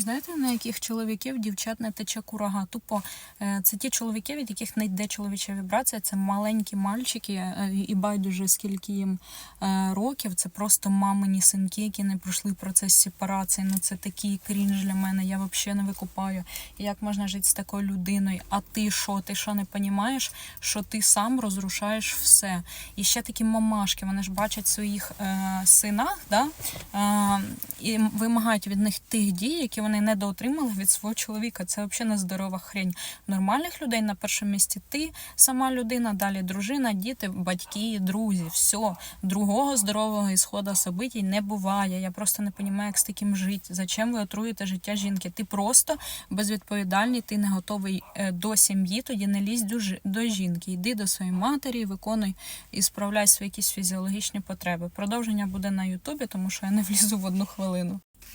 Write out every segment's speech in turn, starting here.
Знаєте, на яких чоловіків дівчат не тече курага? Тупо е, це ті чоловіки, від яких не йде чоловіча вібрація. Це маленькі мальчики, е, і байдуже скільки їм е, років. Це просто мамині синки, які не пройшли процес сепарації. Ну це такий крінж для мене. Я взагалі не викупаю. Як можна жити з такою людиною? А ти що? Ти що не розумієш, що ти сам розрушаєш все? І ще такі мамашки, вони ж бачать своїх е, синах, да? е, і вимагають від них тих дій, які вони недоотримали від свого чоловіка. Це взагалі нездорова хрень. Нормальних людей на першому місці ти, сама людина, далі дружина, діти, батьки, друзі. Все. Другого здорового ісходу событий не буває. Я просто не розумію, як з таким жити. Зачем ви отруєте життя жінки? Ти просто безвідповідальний, ти не готовий е, до сім'ї, тоді не лізь до жінки. Йди до своєї матері, виконуй і справляй свої якісь фізіологічні потреби. Продовження буде на Ютубі, тому що я не влізу в одну хвилину.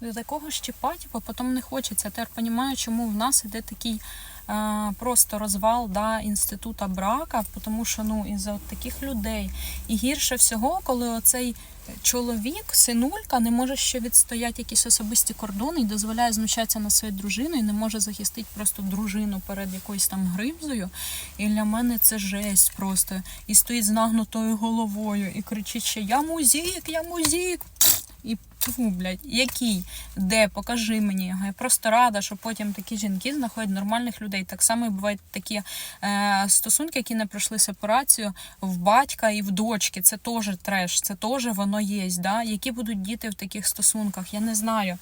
До такого щіпати, бо потім не хочеться. Тепер розумію, чому в нас іде такий е, просто розвал да, інститута брака, тому що ну, із-за от таких людей. І гірше всього, коли оцей чоловік, синулька, не може ще відстояти якісь особисті кордони і дозволяє знущатися над своєю дружиною, і не може захистити просто дружину перед якоюсь там грибзою. І для мене це жесть просто. І стоїть з нагнутою головою і кричить, що я музик, я музик. Тьфу, блядь, який? Де? Покажи мені його. Я просто рада, що потім такі жінки знаходять нормальних людей. Так само і бувають такі е, стосунки, які не пройшли сепарацію в батька і в дочки. Це теж треш, це теж воно є. Да? Які будуть діти в таких стосунках? Я не знаю.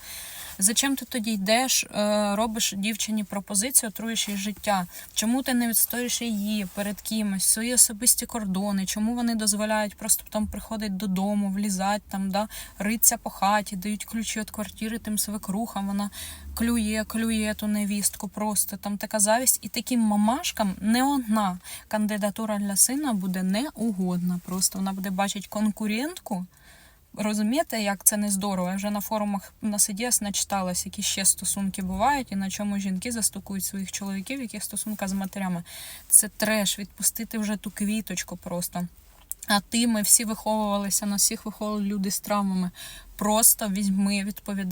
Зачем ти тоді йдеш, е, робиш дівчині пропозицію, отруєш її життя? Чому ти не відстоїш її перед кимось, свої особисті кордони? Чому вони дозволяють просто там приходити додому, влізати там, да, риться по хаті, дають ключі від квартири тим свекрухам, вона клює, клює ту невістку, просто там така завість. І таким мамашкам не одна кандидатура для сина буде неугодна. Просто вона буде бачити конкурентку. Розумієте, як це не здорово. Я вже на форумах на насиділась, начиталась, які ще стосунки бувають, і на чому жінки застукують своїх чоловіків, яких стосунка з матерями. Це треш, відпустити вже ту квіточку просто. А ти, ми всі виховувалися, нас всіх виховували люди з травмами. Просто візьми відповідальність.